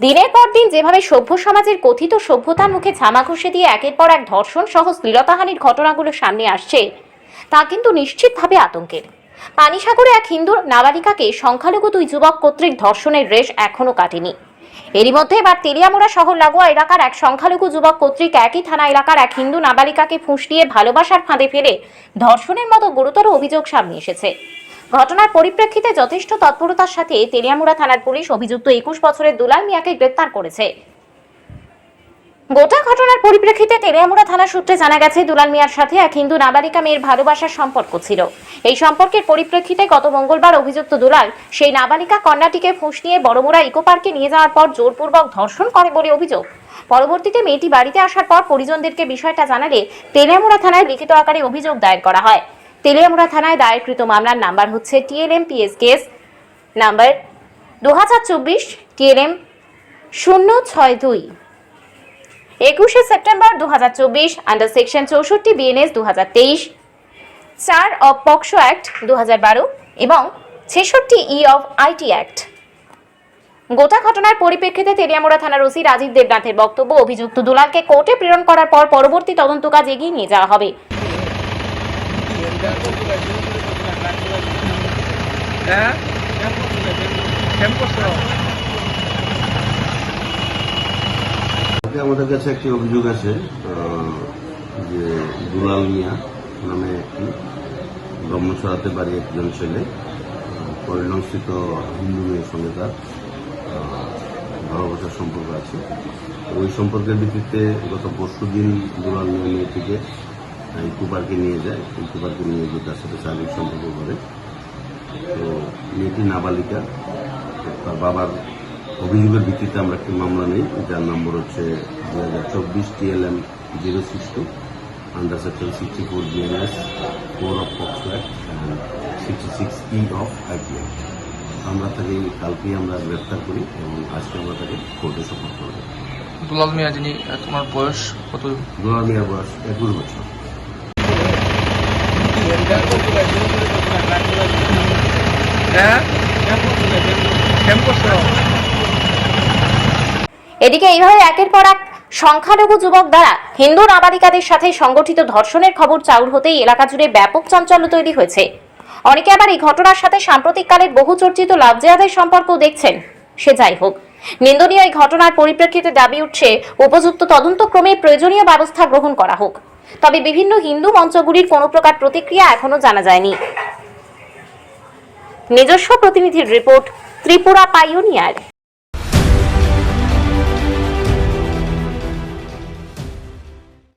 দিনের পর দিন যেভাবে সভ্য সমাজের কথিত সভ্যতার মুখে ছামা ঘষে দিয়ে একের পর এক ধর্ষণ সহ শ্লীলতাহানির ঘটনাগুলো সামনে আসছে, তা কিন্তু নিশ্চিতভাবে আতঙ্কের। পানিসাগরে এক হিন্দু নাবালিকাকে সংখ্যালঘু দুই যুবক কর্তৃক ধর্ষণের রেশ এখনও কাটেনি। এরই মধ্যে এবার তেলিয়ামুড়া শহর লাগোয়া এলাকার এক সংখ্যালঘু যুবক কর্তৃক একই থানা এলাকার এক হিন্দু নাবালিকাকে ফুঁস দিয়ে ভালোবাসার ফাঁদে ফেলে ধর্ষণের মতো গুরুতর অভিযোগ সামনে এসেছে। ঘটনার পরিপ্রেক্ষিতে যথেষ্ট তৎপরতার সাথে তেলিয়ামুড়া থানার পুলিশ অভিযুক্ত একুশ বছরের দুলাল মিয়াকে গ্রেপ্তার করেছে। গোটা ঘটনার পরিপ্রেক্ষিতে তেলিয়ামুড়া থানা সূত্রে জানা গেছে, দুলাল মিয়ার সাথে এক হিন্দু নাবালিকা মেয়ের ভালোবাসার সম্পর্ক ছিল। এই সম্পর্কের পরিপ্রেক্ষিতে গত মঙ্গলবার অভিযুক্ত দুলাল সেই নাবালিকা কন্যাটিকে ফুঁস নিয়ে বড়মুড়া ইকো পার্কে নিয়ে যাওয়ার পর জোরপূর্বক ধর্ষণ করে বলে অভিযোগ। পরবর্তীতে মেয়েটি বাড়িতে আসার পর পরিজনদেরকে বিষয়টা জানালে তেলিয়ামুড়া থানায় লিখিত আকারে অভিযোগ দায়ের করা হয়। তেলিয়ামুড়া থানায় দায়েরকৃত মামলার নাম্বার হচ্ছে টিএলএম পিএস কেস নাম্বার দু হাজার চব্বিশ টিএলএম শূন্য ছয় দুই। একুশে সেপ্টেম্বর দু হাজার চব্বিশ আন্ডার সেকশন চৌষট্টি বিএনএস দু হাজার তেইশ, চার অফ পক্সো অ্যাক্ট দু হাজার বারো এবং ছেষট্টি ই অফ আইটি অ্যাক্ট গোটা ঘটনার পরিপ্রেক্ষিতে তেলিয়ামুড়া থানার ওসি রাজীব দেবনাথের বক্তব্য, অভিযুক্ত দুলালকে কোর্টে প্রেরণ করার পর পরবর্তী তদন্ত কাজ এগিয়ে নিয়ে যাওয়া হবে। হ্যাঁ আমাদের কাছে একটি অভিযোগ আছে যে দুলাল মিয়া নামে একটি ব্রহ্মছড়াতে বাড়ি একজন ছেলে আহ, পরিণমস্থিত হিন্দু মেয়ের সঙ্গে তার ভালোবাসার সম্পর্ক আছে। ওই সম্পর্কের ভিত্তিতে গত পরশু দিন দুলাল মিয়া মেয়েটিকে আহ, নিয়ে যায় ইকো পার্কে নিয়ে গিয়ে তার সাথে শারীরিক সম্পর্ক করে। তো মেয়েটি নাবালিকা তার বাবার অভিযোগের ভিত্তিতে আমরা একটি মামলা নেই যার নম্বর হচ্ছে দু হাজার চব্বিশ TLM zero six two under section sixty four BNS four of POCSO act sixty six E of IT act আমরা তাকে কালকেই আমরা গ্রেপ্তার করি এবং আজকে আমরা তাকে কোর্টে সফর করব দুলাল মিয়া যিনি তোমার বয়স কত? দুলাল মিয়ার বয়স একুশ বছর। হ্যাঁ এদিকে এইভাবে একের পর এক সংখ্যালঘু যুবক দ্বারা হিন্দু নাবালিকাদের সাথে সংগঠিত ধর্ষণের খবর চাউর হতেই এলাকা জুড়ে ব্যাপক চাঞ্চল্য তৈরি হয়েছে। অনেকে আবার এই ঘটনার সাথে সাম্প্রতিককালের বহু চর্চিত লাভজেয়াদের সম্পর্ক দেখছেন। সে যাই হোক। নিন্দনীয় এই ঘটনার পরিপ্রেক্ষিতে দাবি উঠছে, উপযুক্ত তদন্তক্রমে প্রয়োজনীয় ব্যবস্থা গ্রহণ করা হোক। তবে বিভিন্ন হিন্দু মঞ্চগুলির কোনো প্রকার প্রতিক্রিয়া এখনও জানা যায়নি। নিজস্ব প্রতিনিধির রিপোর্ট ত্রিপুরা পাইওনিয়ার।